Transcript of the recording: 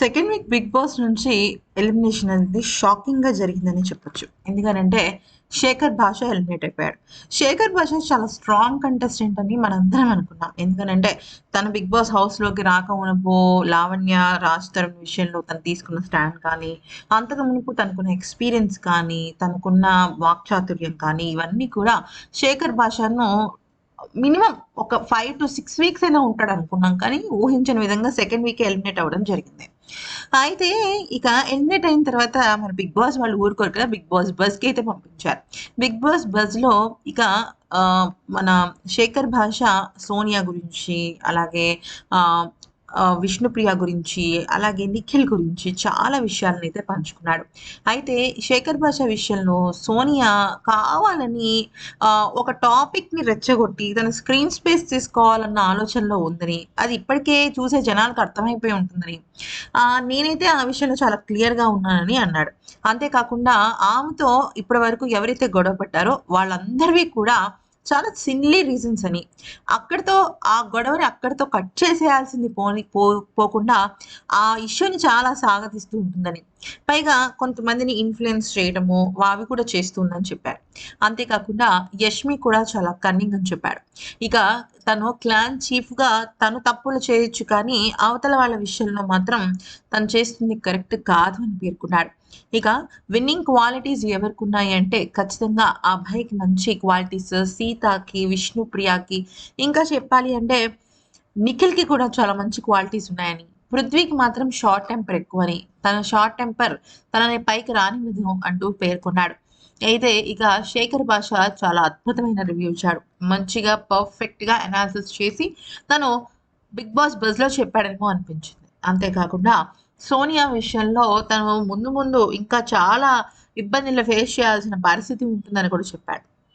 Second week Bigg Boss నుంచి elimination అనేది షాకింగ్గా జరిగిందని చెప్పొచ్చు. ఎందుకనంటే శేఖర్ భాష ఎలిమినేట్ అయిపోయాడు. శేఖర్ భాష చాలా స్ట్రాంగ్ కంటెస్టెంట్ అని మనందరం అనుకున్నాం. ఎందుకనంటే తన బిగ్ బాస్ హౌస్లోకి రాక మునుపు లావణ్య రాజ్ తరుణ్ విషయంలో తను తీసుకున్న స్టాండ్ కానీ అంతకు మునుపు తనకున్న ఎక్స్పీరియన్స్ కానీ తనకున్న వాక్చాతుర్యం కానీ ఇవన్నీ కూడా శేఖర్ భాషను మినిమం ఒక ఫైవ్ టు సిక్స్ వీక్స్ అయినా ఉంటాడు అనుకున్నాం. కానీ ఊహించిన విధంగా సెకండ్ వీక్ ఎలిమినేట్ అవ్వడం జరిగింది. అయితే ఇక ఎలిమినేట్ అయిన తర్వాత మన బిగ్ బాస్ వాళ్ళు ఊరుకోరు కదా బిగ్ బాస్ బస్కి అయితే పంపించారు. బిగ్ బాస్ బస్లో ఇక ఆ, మన శేఖర్ భాష సోనియా గురించి అలాగే ఆ, విష్ణుప్రియ గురించి అలాగే నిఖిల్ గురించి చాలా విషయాలను అయితే పంచుకున్నాడు. అయితే శేఖర్ భాష విషయంలో సోనియా కావాలని ఒక టాపిక్ని రెచ్చగొట్టి తన స్క్రీన్ స్పేస్ తీసుకోవాలన్న ఆలోచనలో ఉందని అది ఇప్పటికే చూసే జనాలకు అర్థమైపోయి ఉంటుందని నేనైతే ఆ విషయంలో చాలా క్లియర్గా ఉన్నానని అన్నాడు. అంతేకాకుండా ఆమెతో ఇప్పటి వరకు ఎవరైతే గొడవ పడ్డారో వాళ్ళందరివి కూడా చాలా సిన్లీ రీజన్స్ అని. అక్కడితో ఆ గొడవని అక్కడితో కట్ చేసేయాల్సింది పోని పో పోకుండా ఆ ఇష్యూని చాలా సాగతిస్తూ ఉంటుందని. పైగా కొంతమందిని ఇన్ఫ్లుయెన్స్ చేయడము వావి కూడా చేస్తుందని చెప్పారు అంతేకాకుండా యష్మి కూడా చాలా కన్నింగ్ అని చెప్పాడు. ఇక తను క్లాన్ చీఫ్గా తను తప్పులు చేయొచ్చు కానీ అవతల వాళ్ళ విషయంలో మాత్రం తను చేస్తుంది కరెక్ట్ కాదు అని పేర్కొన్నాడు. ఇక విన్నింగ్ క్వాలిటీస్ ఎవరికి ఉన్నాయి అంటే ఖచ్చితంగా అభయ్కి మంచి క్వాలిటీస్ సీతకి విష్ణుప్రియకి ఇంకా చెప్పాలి అంటే నిఖిల్కి కూడా చాలా మంచి క్వాలిటీస్ ఉన్నాయని పృథ్వీకి మాత్రం షార్ట్ టెంపర్ ఎక్కువని తన షార్ట్ టెంపర్ తనని పైకి రానివ్వదు అంటూ పేర్కొన్నాడు. అయితే ఇక శేఖర్ భాష చాలా అద్భుతమైన రివ్యూ ఇచ్చాడు. మంచిగా పర్ఫెక్ట్గా అనాలిసిస్ చేసి తను బిగ్ బాస్ బజ్లో చెప్పాడేమో అనిపించింది. అంతేకాకుండా సోనియా విషయంలో తను ముందు ముందు ఇంకా చాలా ఇబ్బందులు ఫేస్ చేయాల్సిన పరిస్థితి ఉంటుందని కూడా చెప్పాడు.